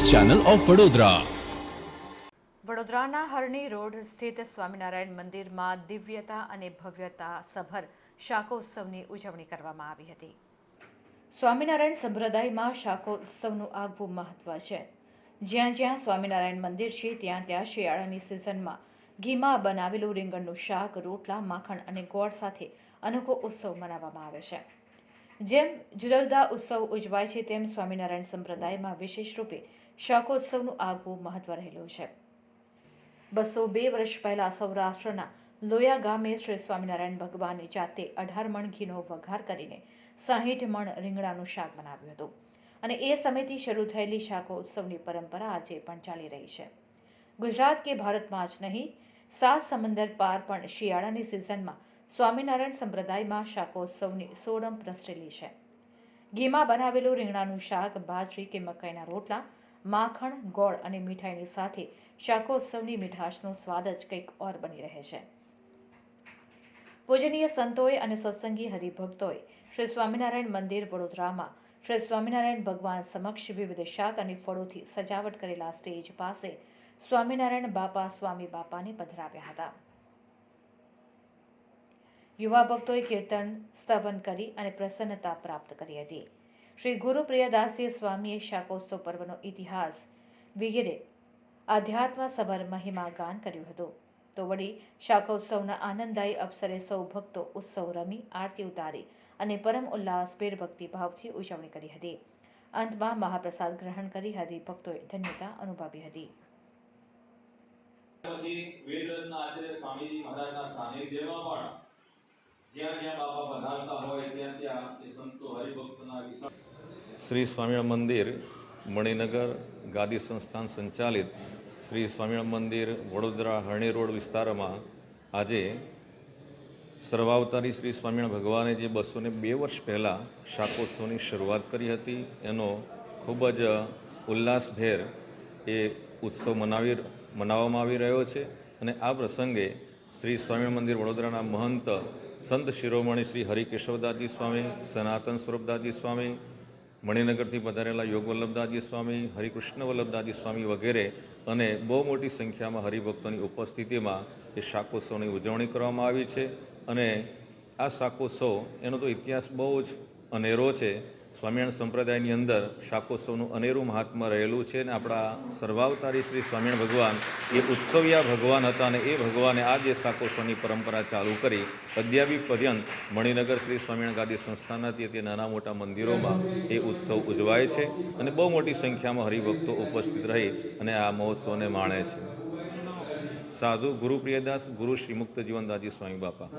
Channel of Vadodara. વડોદરાના હરણી road સ્થિત સ્વામિનારાયણ મંદિરમાં દિવ્યતા અને ભવ્યતા સભર શાકોત્સવની ઉજવણી કરવામાં આવી હતી. સ્વામિનારાયણ સંપ્રદાયમાં શાકોત્સવનું આગવું મહત્વ છે. જ્યાં જ્યાં સ્વામિનારાયણ મંદિર છે, ત્યાં ત્યાં શિયાળાની સિઝનમાં ઘીમાં બનાવેલું રીંગણનું શાક, રોટલા, માખણ અને ગોળ સાથે અનોખો ઉત્સવ મનાવવામાં આવે છે. જેમ જુદા જુદા ઉત્સવ ઉજવાય છે, તેમ સ્વામિનારાયણ સંપ્રદાયમાં વિશેષ રૂપે શાકોત્સવનું આગવું મહત્વ રહેલું છે બસો બે વર્ષ પહેલાં સૌરાષ્ટ્રના લોયા ગામે શ્રી સ્વામિનારાયણ ભગવાનની જાતે અઢાર મણ ઘીનો વઘાર કરીને સાહીઠ મણ રીંગણાનું શાક બનાવ્યું હતું અને એ સમયથી શરૂ થયેલી શાકોત્સવની પરંપરા આજે પણ ચાલી રહી છે ગુજરાત કે ભારતમાં જ નહીં સાત સમંદર પાર પણ શિયાળાની સિઝનમાં સ્વામિનારાયણ સંપ્રદાયમાં શાકોત્સવની સોડમ પ્રસરેલી છે ઘીમાં બનાવેલું રીંગણાનું શાક બાજરી કે મકાઈના રોટલા માખણ, ગોળ અને મીઠાઈની સાથે શાકોત્સવની મીઠાશનો સ્વાદ જ કંઈક ઓર બની રહે છે. પૂજનીય સંતોએ અને સત્સંગી હરિભક્તોએ શ્રી સ્વામિનારાયણ મંદિર વડોદરામાં શ્રી સ્વામિનારાયણ ભગવાન સમક્ષ વિવિધ શાક અને ફળોથી સજાવટ કરેલા સ્ટેજ પાસે સ્વામિનારાયણ બાપા, સ્વામી બાપાને પધરાવ્યા હતા. યુવા ભક્તોએ કીર્તન, સ્તવન કરી અને પ્રસન્નતા પ્રાપ્ત કરી હતી. શ્રી ગુરુપ્રિયદાસજી સ્વામીએ શાકોત્સવ પર્વનો ઇતિહાસ વગેરે આધ્યાત્મ સભર મહિમા ગાન કર્યું હતું. તો વળી શાકોત્સવના આનંદદાયી અવસરે સૌ ભક્તો ઉત્સવ રમી, આરતી ઉતારી અને પરમ ઉલ્લાસ ભેર ભક્તિભાવથી ઉજવણી કરી હતી. અંતમાં મહાપ્રસાદ ગ્રહણ કરી હતી ભક્તોએ ધન્યતા અનુભવી હતી. જ્યાં જ્યાં બાપા પધારતા હોય ત્યાં ત્યાં એ સંતો હરિભક્તના વિશાળ શ્રી સ્વામિનારાયણ મંદિર, મણિનગર ગાદી સંસ્થાન સંચાલિત શ્રી સ્વામિનારાયણ મંદિર, વડોદરા હરણી રોડ વિસ્તારમાં આજે સર્વાવતારી શ્રી સ્વામિનારાયણ ભગવાને જે બસો ને બે વર્ષ પહેલાં શાકોત્સવની શરૂઆત કરી હતી, એનો ખૂબ જ ઉલ્લાસભેર એ ઉત્સવ મનાવી મનાવવામાં આવી રહ્યો છે. અને આ પ્રસંગે શ્રી સ્વામિનારાયણ મંદિર વડોદરાના મહંત સંત શિરોમણી શ્રી હરિકેશવદાસજી સ્વામી, સનાતન સ્વરૂપદાસજી સ્વામી મણિનગરથી પધારેલા યોગ વલ્લભદાસજી સ્વામી, હરિકૃષ્ણ વલ્લભદાસજી સ્વામી વગેરે અને બહુ મોટી સંખ્યામાં હરિભક્તોની ઉપસ્થિતિમાં એ શાકોત્સવની ઉજવણી કરવામાં આવી છે. અને આ શાકોત્સવ એનો તો ઇતિહાસ બહુ જ અનેરો છે. સ્વામિનારાયણ સંપ્રદાયની અંદર શાકોત્સવનું અનેરું મહાત્મા રહેલું છે અને આપણા સર્વાવતારી શ્રી સ્વામિનારાયણ ભગવાન એ ઉત્સવિયા ભગવાન હતા અને એ ભગવાને આ જે શાકોત્સવની પરંપરા ચાલુ કરી અદ્યાવી પર્યંત મણિનગર શ્રી સ્વામિનારાયણ ગાદી સંસ્થાના તે નાના મોટા મંદિરોમાં એ ઉત્સવ ઉજવાય છે અને બહુ મોટી સંખ્યામાં હરિભક્તો ઉપસ્થિત રહી અને આ મહોત્સવને માણે છે. સાધુ ગુરુ પ્રિયદાસ, ગુરુ શ્રી મુક્ત જીવનદાસજી સ્વામી બાપા.